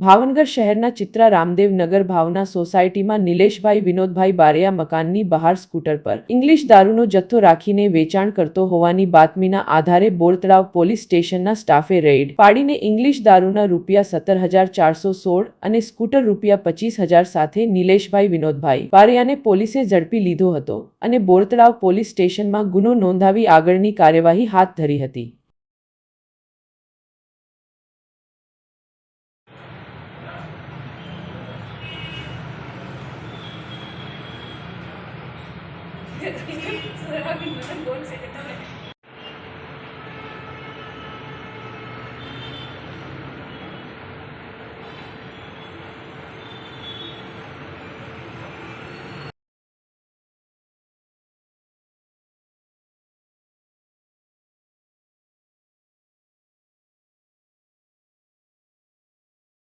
ભાવનગર શહેરના ચિત્રા રામદેવ નગર ભાવના સોસાયટીમાં નિલેશભાઈ, વિનોદભાઈ બારિયા મકાનની બહાર સ્કૂટર પર ઇંગ્લિશ દારૂનો જથ્થો રાખીને વેચાણ કરતો હોવાની બાતમીના આધારે બોરતળાવ પોલીસ સ્ટેશનના સ્ટાફે રેડ પાડીને ઇંગ્લિશ દારૂના રૂપિયા સત્તર હજાર ચારસો સોળ અને સ્કૂટર રૂપિયા પચીસ હજાર સાથે નિલેશભાઈ, વિનોદભાઈ બારિયાને પોલીસે ઝડપી લીધો હતો અને બોરતળાવ પોલીસ સ્ટેશનમાં ગુનો નોંધાવી આગળની કાર્યવાહી હાથ ધરી હતી. so that I can go and it